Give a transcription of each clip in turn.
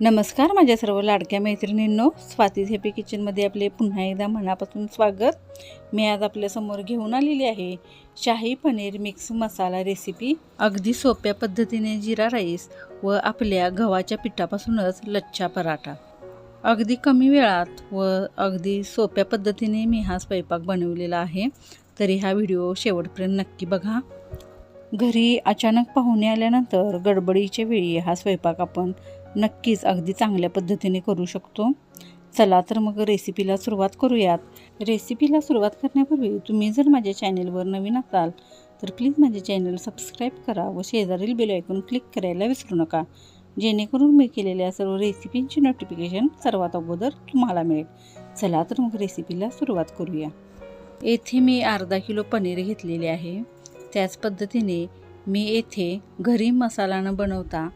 नमस्कार माझ्या सर्व लाडक्या मैत्रिणींनो. स्वातीज हेपी किचनमध्ये आपले पुन्हा एकदा मनापासून स्वागत. मी आज आपल्यासमोर घेऊन आलेली आहे शाही पनीर मिक्स मसाला रेसिपी. अगदी सोप्या पद्धतीने जिरा राईस व आपल्या गव्हाच्या पिठापासूनच लच्छा पराठा. अगदी कमी वेळात व अगदी सोप्या पद्धतीने मी हा स्वयंपाक बनवलेला आहे. तरी हा व्हिडिओ शेवटपर्यंत नक्की बघा. घरी अचानक पाहुणे आल्यानंतर गडबडीच्या वेळी हा स्वयंपाक आपण नक्कीच अगदी चांगल्या पद्धतीने करू शकतो. चला तर मग रेसिपीला सुरुवात करूयात. रेसिपीला सुरुवात करण्यापूर्वी तुम्ही जर माझ्या चॅनेलवर नवीन असाल तर प्लीज माझे चॅनल सबस्क्राईब करा व शेजारील बेल ऐकून क्लिक करायला विसरू नका. जेणेकरून मी केलेल्या सर्व रेसिपींची नोटिफिकेशन सर्वात अगोदर तुम्हाला मिळेल. चला तर मग रेसिपीला सुरुवात करूया. येथे मी अर्धा किलो पनीर घेतलेले आहे. त्याच पद्धतीने मी येथे घरी मसाला न बनवता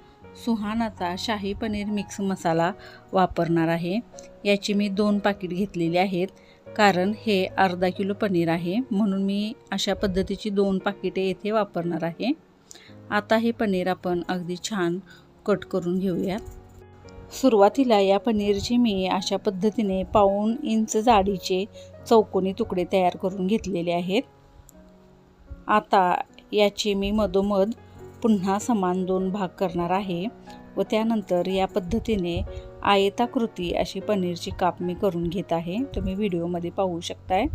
सुहानाचा शाही पनीर मिक्स मसाला वापरणार आहे. याची मी दोन पाकिट घेतलेली आहेत. कारण हे अर्धा किलो पनीर आहे. म्हणून मी अशा पद्धतीची दोन पाकिटे येथे वापरणार आहे. आता हे पनीर आपण अगदी छान कट करून घेऊयात. सुरुवातीला या पनीरचे मी अशा पद्धतीने पाऊण इंच जाडीचे चौकोनी तुकडे तयार करून घेतलेले आहेत. आता याची मी मधोमध पुन्हा समान दोन भाग करणार आहे व त्यानंतर या पद्धतीने आयताकृती अशी पनीरची काप मी करून घेत आहे. तुम्ही व्हिडिओमध्ये पाहू शकताय.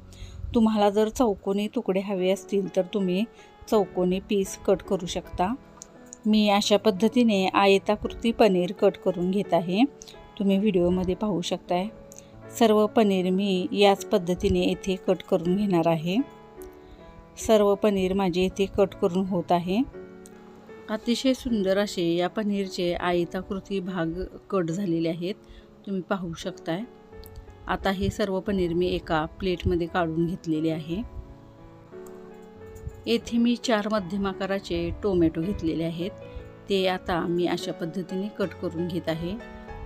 तुम्हाला जर चौकोनी तुकडे हवे असतील तर तुम्ही चौकोनी पीस कट करू शकता. मी अशा पद्धतीने आयताकृती पनीर कट करून घेत आहे. तुम्ही व्हिडिओमध्ये पाहू शकताय. सर्व पनीर मी याच पद्धतीने येथे कट करून घेणार आहे. सर्व पनीर माझे येथे कट करून होत आहे. अतिशय सुंदर असे या पनीरचे आयताकृती भाग कट झालेले आहेत. तुम्ही पाहू शकताय. आता हे सर्व पनीर मी एका प्लेटमध्ये काढून घेतलेले आहे. येथे मी चार मध्यम आकाराचे टोमॅटो घेतलेले आहेत. ते आता मी अशा पद्धतीने कट करून घेत आहे.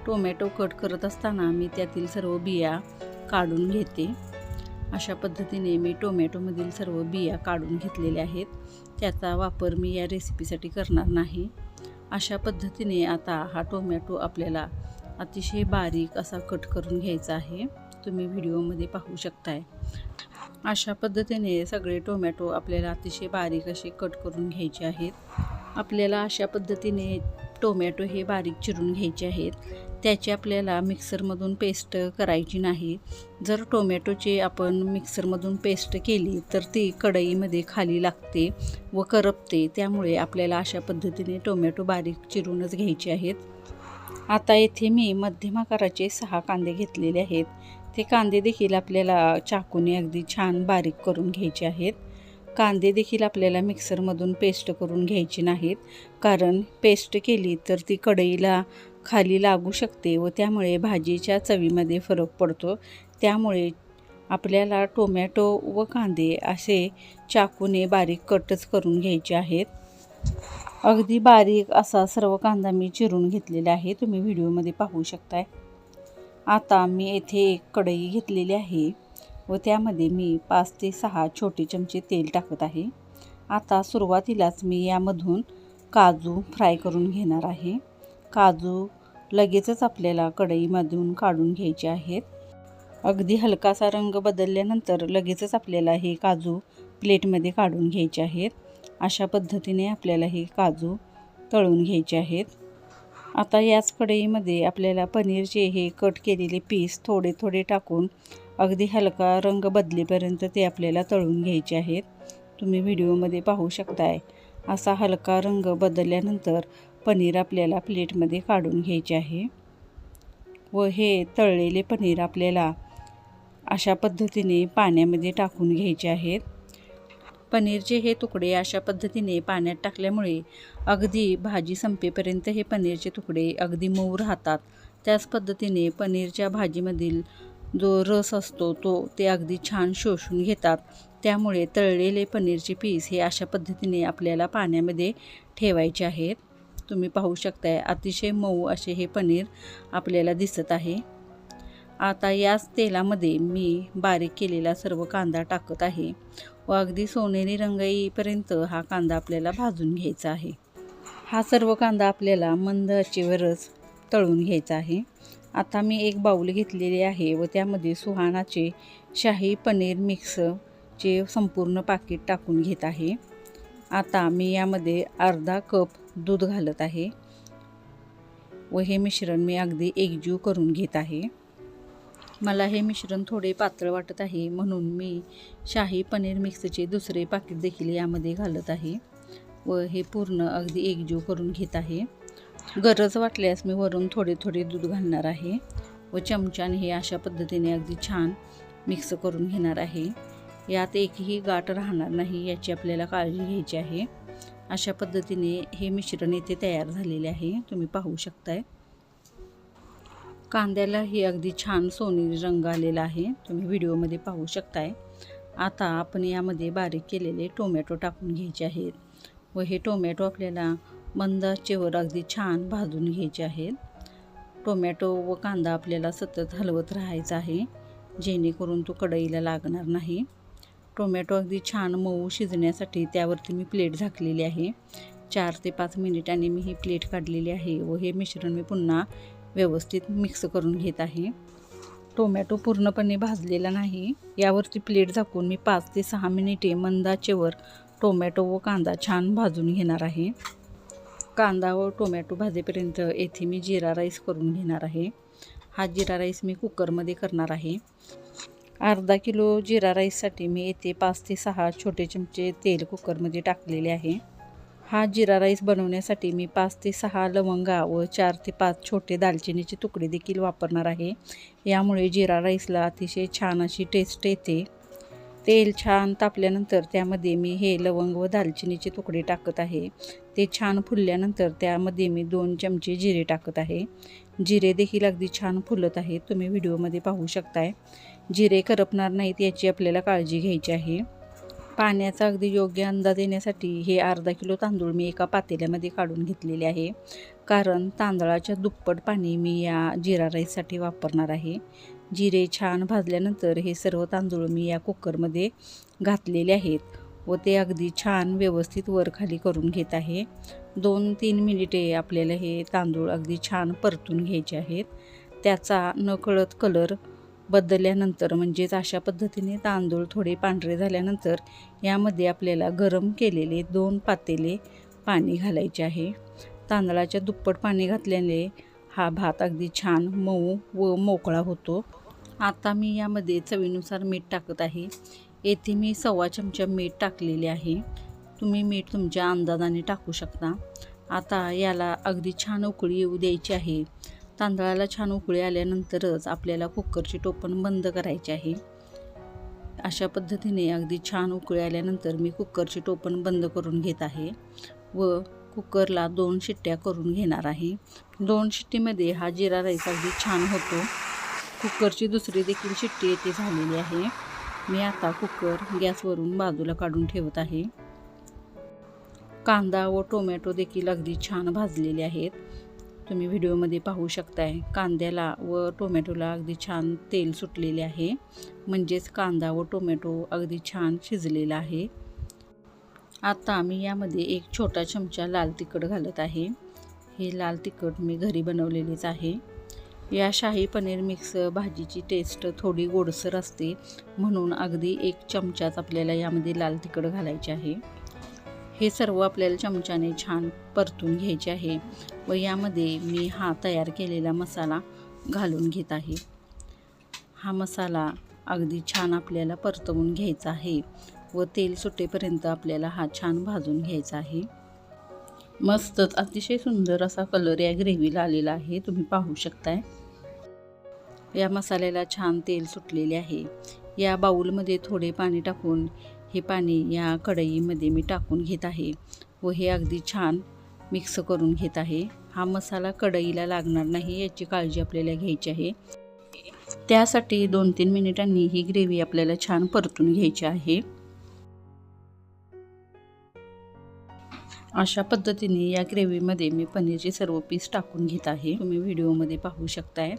टोमॅटो कट करत असताना मी त्यातील सर्व बिया काढून घेते. अशा पद्धतीने मी टोमॅटोमधील सर्व बिया काढून घेतलेल्या आहेत. त्याचा वापर मी या रेसिपीसाठी करणार नाही. अशा पद्धतीने आता हा टोमॅटो आपल्याला अतिशय बारीक असा कट करून घ्यायचा आहे. तुम्ही व्हिडिओमध्ये पाहू शकताय. अशा पद्धतीने सगळे टोमॅटो आपल्याला अतिशय बारीक असे कट करून घ्यायचे आहेत. आपल्याला अशा पद्धतीने टोमॅटो हे बारीक चिरून घ्यायचे आहेत. त्याची आपल्याला मिक्सरमधून पेस्ट करायची नाही. जर टोमॅटोची आपण मिक्सरमधून पेस्ट केली तर ती कढईमध्ये खाली लागते व करपते. त्यामुळे आपल्याला अशा पद्धतीने टोमॅटो बारीक चिरूनच घ्यायचे आहेत. आता येथे मी मध्यम आकाराचे सहा कांदे घेतलेले आहेत. ते कांदे देखील आपल्याला चाकूने अगदी छान बारीक करून घ्यायचे आहेत. कांदे देखील आपल्याला मिक्सरमधून पेस्ट करून घ्यायची नाहीत. कारण पेस्ट केली तर ती कढईला खाली लागू शकते व त्यामुळे भाजीच्या चवीमध्ये फरक पडतो. त्यामुळे आपल्याला टोमॅटो व कांदे असे चाकूने बारीक कटच करून घ्यायचे आहेत. अगदी बारीक असा सर्व कांदा मी चिरून घेतलेला आहे. तुम्ही व्हिडिओमध्ये पाहू शकताय. आता मी येथे एक कढई घेतलेली आहे. व त्यामध्ये मी पाच ते सहा छोटे चमचे तेल टाकत आहे. आता सुरुवातीलाच मी यामधून काजू फ्राय करून घेणार आहे. काजू लगेचच आपल्याला कढईमधून काढून घ्यायचे आहेत. अगदी हलकासा रंग बदलल्यानंतर लगेचच आपल्याला हे काजू प्लेटमध्ये काढून घ्यायचे आहेत. अशा पद्धतीने आपल्याला हे काजू तळून घ्यायचे आहेत. आता याच कढईमध्ये आपल्याला पनीरचे हे कट केलेले पीस थोडे थोडे टाकून अगदी हलका रंग बदलेपर्यंत ते आपल्याला तळून घ्यायचे आहेत. तुम्ही व्हिडिओमध्ये पाहू शकताय असा हलका रंग बदलल्यानंतर पनीर आपल्याला प्लेटमध्ये काढून घ्यायचे आहे. व हे तळलेले पनीर आपल्याला अशा पद्धतीने पाण्यामध्ये टाकून घ्यायचे आहेत. पनीरचे हे तुकडे अशा पद्धतीने पाण्यात टाकल्यामुळे अगदी भाजी संपेपर्यंत हे पनीरचे तुकडे अगदी मऊ राहतात. त्याच पद्धतीने पनीरच्या भाजीमधील जो रस असतो तो ते अगदी छान शोषून घेतात. त्यामुळे तळलेले पनीरचे पीस हे अशा पद्धतीने आपल्याला पाण्यामध्ये ठेवायचे आहेत. तुम्ही पाहू शकताय अतिशय मऊ असे हे पनीर आपल्याला दिसत आहे. आता याच तेलामध्ये मी बारीक केलेला सर्व कांदा टाकत आहे व अगदी सोनेरी रंग येईपर्यंत हा कांदा आपल्याला भाजून घ्यायचा आहे. हा सर्व कांदा आपल्याला मंद आचेवरच तळून घ्यायचा आहे. आता मी एक बाऊल घेतलेली आहे व त्यामध्ये सुहानाचे शाही पनीर मिक्सचे संपूर्ण पाकिट टाकून घेत आहे. आता मी यामध्ये अर्धा कप दूध घालत आहे व हे मिश्रण मी अगदी एकजीव करून घेत आहे. मला हे मिश्रण थोडे पातळ वाटत आहे म्हणून मी शाही पनीर मिक्सचे दुसरे पाकिट देखील यामध्ये घालत आहे व हे पूर्ण अगदी एकजीव करून घेत आहे. गरज वाटल्यास मी वरून थोडे थोडे दूध घालणार आहे. व चमच्याने हे अशा पद्धतीने अगदी छान मिक्स करून घेणार आहे. यात एकही गाठ राहणार नाही याची आपल्याला काळजी घ्यायची आहे. अशा पद्धतीने हे मिश्रण इथे तयार झालेले आहे. तुम्ही पाहू शकताय. कांद्याला हे अगदी छान सोनेरी रंग आलेला आहे. तुम्ही व्हिडिओमध्ये पाहू शकताय. आता आपण यामध्ये बारीक केलेले टोमॅटो टाकून घ्यायचे आहेत. व हे टोमॅटो आपल्याला मंद आचेवर अगदी छान भाजून घ्यायचे आहेत. टोमॅटो व कांदा आपल्याला सतत हलवत राहायचा आहे जेणेकरून तो कढईला लागणार नाही. टोमॅटो अगदी छान मऊ शिजण्यासाठी त्यावरती मी प्लेट झाकलेली आहे. चार ते पाच मिनिटांनी मी ही प्लेट काढलेली आहे व हे मिश्रण मी पुन्हा व्यवस्थित मिक्स करून घेत आहे. टोमॅटो पूर्णपणे भाजलेला नाही यावरती प्लेट झाकून मी पाच ते सहा मिनिटे मंदाचेवर टोमॅटो व कांदा छान भाजून घेणार आहे. कांदा व टोमॅटो भाजेपर्यंत येथे मी जिरा राईस करून घेणार आहे. हा जिरा राईस मी कुकरमध्ये करणार आहे. अर्धा किलो जिरा राईससाठी मी येथे पाच ते सहा छोटे चमचे तेल कुकरमध्ये टाकलेले आहे. हा जिरा राईस बनवण्यासाठी मी पाच ते सहा लवंगा व चार ते पाच छोटे दालचिनीचे तुकडे देखील वापरणार आहे. यामुळे जिरा राईसला अतिशय छान अशी टेस्ट येते. तेल छान तापल्यानंतर त्यामध्ये मी हे लवंग व दालचिनीचे तुकडे टाकत आहे. ते छान फुलल्यानंतर त्यामध्ये मी दोन चमचे जिरे टाकत आहे. जिरे देखील अगदी छान फुलत आहे तुम्ही व्हिडिओमध्ये पाहू शकताय. जिरे करपणार नाहीत याची आपल्याला काळजी घ्यायची आहे. पाण्याचा अगदी योग्य अंदाज येण्यासाठी हे अर्धा किलो तांदूळ मी एका पातेल्यामध्ये काढून घेतलेले आहे. कारण तांदळाच्या दुप्पट पाणी मी या जिरा राईससाठी वापरणार आहे. जिरे छान भाजल्यानंतर हे सर्व तांदूळ मी या कुकरमध्ये घातलेले आहेत व ते अगदी छान व्यवस्थित वर खाली करून घेत आहे. दोन तीन मिनिटे आपल्याला हे तांदूळ अगदी छान परतून घ्यायचे आहेत. त्याचा नकळत कलर बदलल्यानंतर म्हणजेच अशा पद्धतीने तांदूळ थोडे पांढरे झाल्यानंतर यामध्ये आपल्याला गरम केलेले दोन पातेले पाणी घालायचे आहे. तांदळाच्या दुप्पट पाणी घातल्याने हा भात अगदी छान मऊ व मोकळा होतो. आता मी यामध्ये चवीनुसार मीठ टाकत आहे. येथे मी सव्वा चमचा मीठ टाकलेले आहे. तुम्ही मीठ तुमच्या अंदाजाने टाकू शकता. आता याला अगदी छान उकळी येऊ द्यायची आहे. तांदळाला छान उकळी आल्यानंतरच आपल्याला कुकरची टोपण बंद करायची आहे. अशा पद्धतीने अगदी छान उकळी आल्यानंतर मी कुकरची टोपण बंद करून घेत आहे व कुकरला दोन शिट्ट्या करून घेणार आहे. दोन शिट्टीमध्ये हा जिरा राईस अगदी छान होतो. कुकरची दुसरी देखील शिट्टी येथे झालेली आहे. मी आता कुकर गॅसवरून बाजूला काढून ठेवत आहे. कांदा व टोमॅटो देखील अगदी छान भाजलेले आहेत. तुम्ही व्हिडिओमध्ये पाहू शकताय कांद्याला व टोमॅटोला अगदी छान तेल सुटलेले आहे. म्हणजेच कांदा व टोमॅटो अगदी छान शिजलेला आहे. आता मी यामध्ये एक छोटा चमचा लाल तिखट घालत आहे. हे लाल तिखट मी घरी बनवलेलीच आहे. या शाही पनीर मिक्स भाजीची टेस्ट थोडी गोडसर असते म्हणून अगदी एक चमचाच आपल्याला यामध्ये लाल तिखट घालायचे आहे. हे सर्व आपल्याला चमच्याने छान परतून घ्यायचे आहे व यामध्ये मी हा तयार केलेला मसाला घालून घेत आहे. हा मसाला अगदी छान आपल्याला परतवून घ्यायचा आहे. व तेल सुटेपर्यंत आपल्याला हा छान भाजून घ्यायचा आहे. मस्तच अतिशय सुंदर असा कलर या ग्रेव्हीला आलेला आहे. तुम्ही पाहू शकताय. या मसाल्याला छान तेल सुटलेले आहे. या बाऊलमध्ये थोडे पाणी टाकून हे पाणी या कढईमध्ये मी टाकून घेत आहे व हे अगदी छान मिक्स करून घेत आहे. हा मसाला कढईला लागणार नाही याची काळजी आपल्याला घ्यायची आहे. त्यासाठी दोन तीन मिनिटांनी ही ग्रेव्ही आपल्याला छान परतून घ्यायची आहे. अशा पद्धतीने या ग्रेव्हीमध्ये मी पनीरचे सर्व पीस टाकून घेत आहे. तुम्ही व्हिडिओमध्ये पाहू शकताय.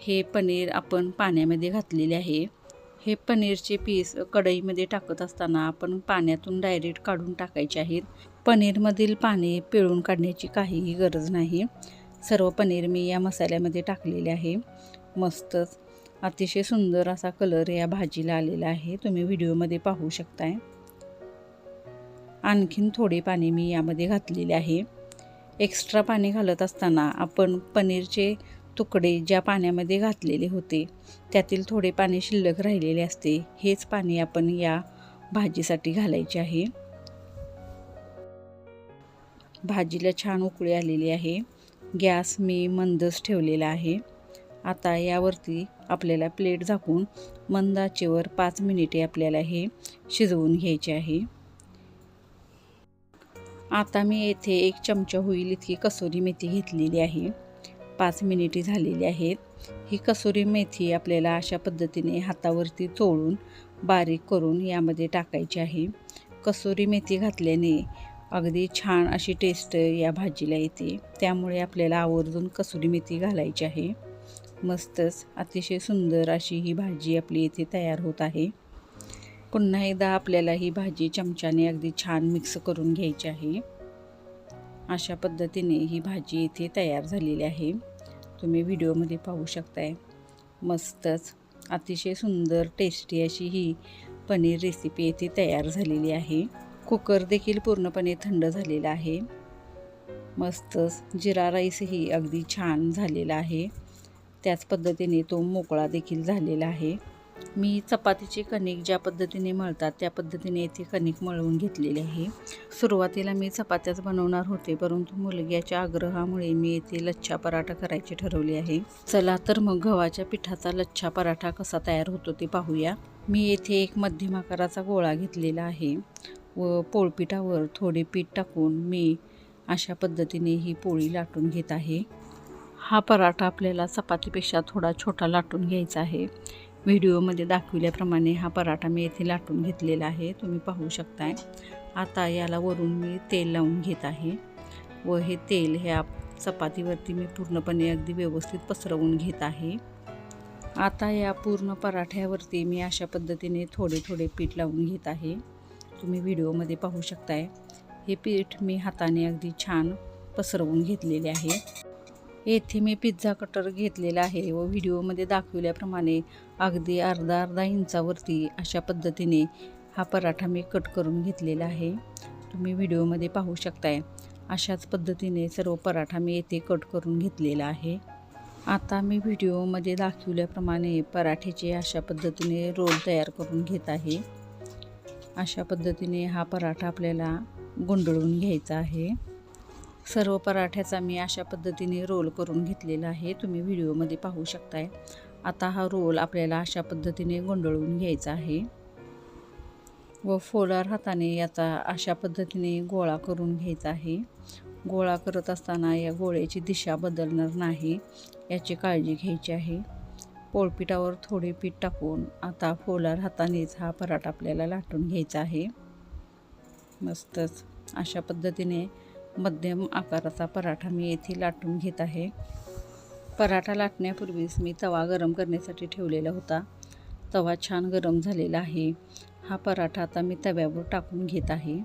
हे पनीर आपण पाण्यामध्ये घातलेले आहे. हे पनीरचे पीस कढईमध्ये टाकत असताना आपण पाण्यातून डायरेक्ट काढून टाकायचे आहेत. पनीरमधील पाणी पिळून काढण्याची काहीही गरज नाही. सर्व पनीर मी या मसाल्यामध्ये टाकलेले आहे. मस्तच अतिशय सुंदर असा कलर या भाजीला आलेला आहे. तुम्ही व्हिडिओमध्ये पाहू शकताय. आणखीन थोडे पाणी मी यामध्ये घातलेले आहे. एक्स्ट्रा पाणी घालत असताना आपण पनीरचे तुकडे ज्या पाण्यामध्ये घातलेले होते त्यातील थोडे पाणी शिल्लक राहिलेले असते हेच पाणी आपण या भाजीसाठी घालायचे आहे. भाजीला छान उकळी आलेली आहे. गॅस मी मंदच ठेवलेला आहे. आता यावरती आपल्याला प्लेट झाकून मंदाचेवर पाच मिनिटे आपल्याला हे शिजवून घ्यायचे आहे. आता मी येथे एक चमचा होईल इतकी कसुरी मेथी घेतलेली आहे. पाच मिनिटे झालेली आहेत. ही कसुरी मेथी आपल्याला अशा पद्धतीने हातावरती चोळून बारीक करून यामध्ये टाकायची आहे. कसुरी मेथी घातल्याने अगदी छान अशी टेस्ट या भाजीला येते. त्यामुळे आपल्याला आवर्जून कसुरी मेथी घालायची आहे. मस्तच अतिशय सुंदर अशी ही भाजी आपली इथे तयार होत आहे. पुन्हा एकदा आपल्याला ही भाजी चमच्याने अगदी छान मिक्स करून घ्यायची आहे. अशा पद्धतीने ही भाजी इथे तयार झालेली आहे. तुम्ही व्हिडिओमध्ये पाहू शकताय. मस्तच अतिशय सुंदर टेस्टी अशी ही पनीर रेसिपी येथे तयार झालेली आहे. कुकर देखील पूर्णपणे थंड झालेला आहे. मस्तच जिरा राईसही अगदी छान झालेला आहे. त्याच पद्धतीने तो मोकळा देखील झालेला आहे. मी चपातीची कणिक ज्या पद्धतीने मळतात त्या पद्धतीने येथे कणिक मळवून घेतलेली आहे. सुरुवातीला मी चपात्याच बनवणार होते परंतु मुलग्याच्या आग्रहामुळे मी येथे लच्छा पराठा करायचे ठरवले आहे. चला तर मग गव्हाच्या पिठाचा लच्छा पराठा कसा तयार होतो ते पाहूया. मी येथे एक मध्यम आकाराचा गोळा घेतलेला आहे व पोळपिठावर थोडे पीठ टाकून मी अशा पद्धतीने ही पोळी लाटून घेत आहे. हा पराठा आपल्याला चपातीपेक्षा थोडा छोटा लाटून घ्यायचा आहे. व्हिडिओमध्ये दाखविल्याप्रमाणे हा पराठा मी येथे लाटून घेतलेला आहे. तुम्ही पाहू शकताय. आता याला वरून मी तेल लावून घेत आहे व हे तेल ह्या चपातीवरती मी पूर्णपणे अगदी व्यवस्थित पसरवून घेत आहे. आता या पूर्ण पराठ्यावरती मी अशा पद्धतीने थोडे थोडे पीठ लावून घेत आहे. तुम्ही व्हिडिओमध्ये पाहू शकताय. हे पीठ मी हाताने अगदी छान पसरवून घेतलेले आहे. येथे मी पिझ्झा कटर घेतलेला आहे व व्हिडिओमध्ये दाखविल्याप्रमाणे अगदी अर्धा अर्धा इंचावरती अशा पद्धतीने हा पराठा मी कट करून घेतलेला आहे. तुम्ही व्हिडिओमध्ये पाहू शकताय. अशाच पद्धतीने सर्व पराठा मी येथे कट करून घेतलेला आहे. आता मी व्हिडिओमध्ये दाखवल्याप्रमाणे पराठ्याचे अशा पद्धतीने रोल तयार करून घेत आहे. अशा पद्धतीने हा पराठा आपल्याला गोंधळून घ्यायचा आहे. सर्व पराठ्याचा मी अशा पद्धतीने रोल करून घेतलेला आहे. तुम्ही व्हिडिओमध्ये पाहू शकताय. आता हा रोल आपल्याला अशा पद्धतीने गोंधळून घ्यायचा आहे. व फोलार हाताने याचा अशा पद्धतीने गोळा करून घ्यायचा आहे. गोळा करत असताना या गोळ्याची दिशा बदलणार नाही याची काळजी घ्यायची आहे. पोळपिठावर थोडे पीठ टाकून आता फोलार हातानेच हा पराठा आपल्याला लाटून घ्यायचा आहे. मस्तच अशा पद्धतीने मध्यम आकाराचा पराठा मी येथे लाटून घेत आहे. पराठा लाटण्यापूर्वीच मी तवा गरम करण्यासाठी ठेवलेला होता. तवा छान गरम झालेला आहे. हा पराठा आता मी तव्यावर टाकून घेत आहे.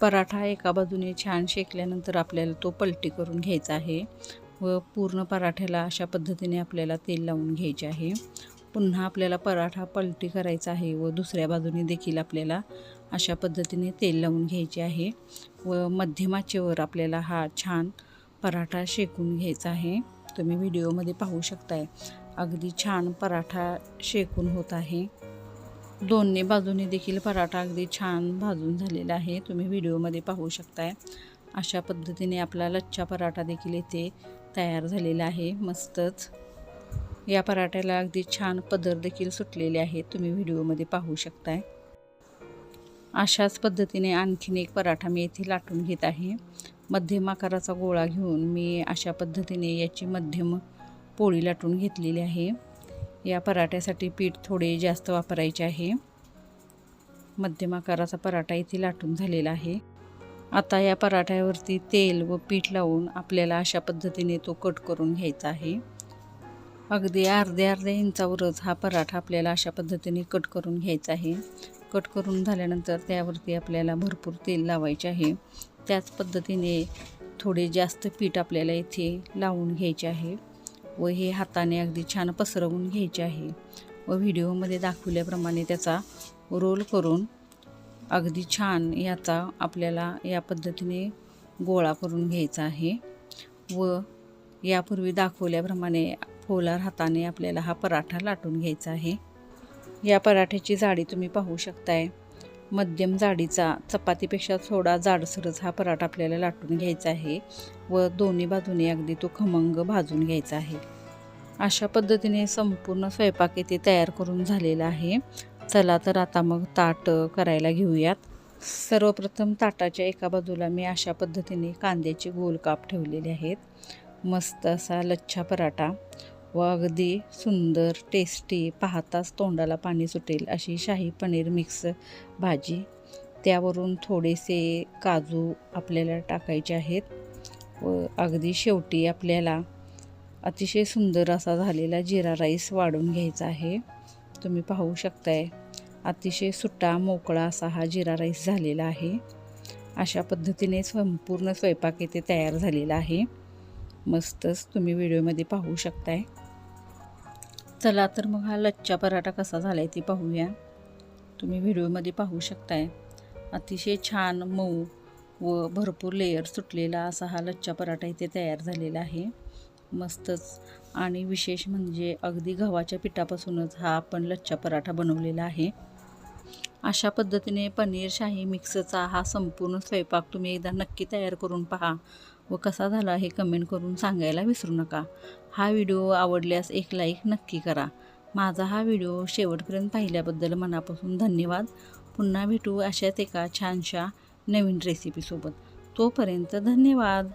पराठा एका बाजूने छान शेकल्यानंतर आपल्याला तो पलटी करून घ्यायचा आहे व पूर्ण पराठ्याला अशा पद्धतीने आपल्याला तेल लावून घ्यायचे आहे. पुन्हा आपल्याला पराठा पलटी करायचा आहे व दुसऱ्या बाजूने देखील आपल्याला अशा पद्धतीने तेल लावून घ्यायचे आहे व मध्यमाचेवर आपल्याला हा छान पराठा शेकून घ्यायचा आहे. तुम्ही व्हिडिओमध्ये पाहू शकताय. अगदी छान पराठा शेकून होत आहे. दोन्ही बाजूने देखील पराठा अगदी छान भाजून झालेला आहे. तुम्ही व्हिडिओमध्ये पाहू शकताय. अशा पद्धतीने आपला लच्छा पराठा देखील येथे तयार झालेला आहे. मस्तच. या पराठ्याला अगदी छान पदर देखील सुटलेले आहेत. तुम्ही व्हिडिओमध्ये पाहू शकताय. अशाच पद्धतीने आणखीन एक पराठा मी येथे लाटून घेत आहे. मध्यम आकाराचा गोळा घेऊन मी अशा पद्धतीने याची मध्यम पोळी लाटून घेतलेली आहे. या पराठ्यासाठी पीठ थोडे जास्त वापरायचे आहे. मध्यम आकाराचा पराठा इथे लाटून झालेला आहे. आता या पराठ्यावरती तेल व पीठ लावून आपल्याला अशा पद्धतीने तो कट करून घ्यायचा आहे. अगदी अर्ध्या अर्ध्या इंचावरच हा पराठा आपल्याला अशा पद्धतीने कट करून घ्यायचा आहे. कट करून झाल्यानंतर त्यावरती आपल्याला भरपूर तेल लावायचे आहे. त्याच पद्धतीने थोडे जास्त पीठ आपल्याला इथे लावून घ्यायचे आहे व हे हाताने अगदी छान पसरवून घ्यायचे आहे व व्हिडिओमध्ये दाखवल्याप्रमाणे त्याचा रोल करून अगदी छान याचा आपल्याला या पद्धतीने गोळा करून घ्यायचा आहे व यापूर्वी दाखवल्याप्रमाणे खोलार हाताने आपल्याला हा पराठा लाटून घ्यायचा आहे. या पराठ्याची जाडी तुम्ही पाहू शकताय. मध्यम जाडीचा चपातीपेक्षा थोडा जाडसरच हा पराठा आपल्याला लाटून घ्यायचा आहे व दोन्ही बाजूने अगदी तो खमंग भाजून घ्यायचा आहे. अशा पद्धतीने संपूर्ण स्वयंपाक येथे तयार करून झालेला आहे. चला तर आता मग ताट करायला घेऊयात. सर्वप्रथम ताटाच्या एका बाजूला मी अशा पद्धतीने कांद्याचे गोल काप ठेवलेले आहेत. मस्त असा लच्छा पराठा. व अगदी सुंदर टेस्टी पाहताच तोंडाला पाणी सुटेल अशी शाही पनीर मिक्स भाजी. त्यावरून थोडेसे काजू आपल्याला टाकायचे आहेत. व अगदी शेवटी आपल्याला अतिशय सुंदर असा झालेला जिरा राईस वाढून घ्यायचा आहे. तुम्ही पाहू शकताय अतिशय सुट्टा मोकळा असा हा जिरा राईस झालेला आहे. अशा पद्धतीने संपूर्ण स्वयंपाक येथे तयार झालेला आहे. मस्तच तुम्ही व्हिडिओमध्ये पाहू शकताय. चला तर मग हा लच्छा पराठा कसा झाला आहे ते पाहूया. तुम्ही व्हिडिओमध्ये पाहू शकताय. अतिशय छान मऊ व भरपूर लेयर सुटलेला असा हा लच्छा पराठा इथे तयार झालेला आहे. मस्तच. आणि विशेष म्हणजे अगदी गव्हाच्या पिठापासूनच हा आपण लच्छा पराठा बनवलेला आहे. अशा पद्धतीने पनीर शाही मिक्सचा हा संपूर्ण स्वयंपाक तुम्ही एकदा नक्की तयार करून पहा. व कसा झाला हे कमेंट करून सांगायला विसरू नका. हा व्हिडिओ आवडल्यास एक लाईक नक्की करा. माझा हा व्हिडिओ शेवटपर्यंत पाहिल्याबद्दल मनापासून धन्यवाद. पुन्हा भेटू अशाच एका छानशा नवीन रेसिपीसोबत तोपर्यंत धन्यवाद.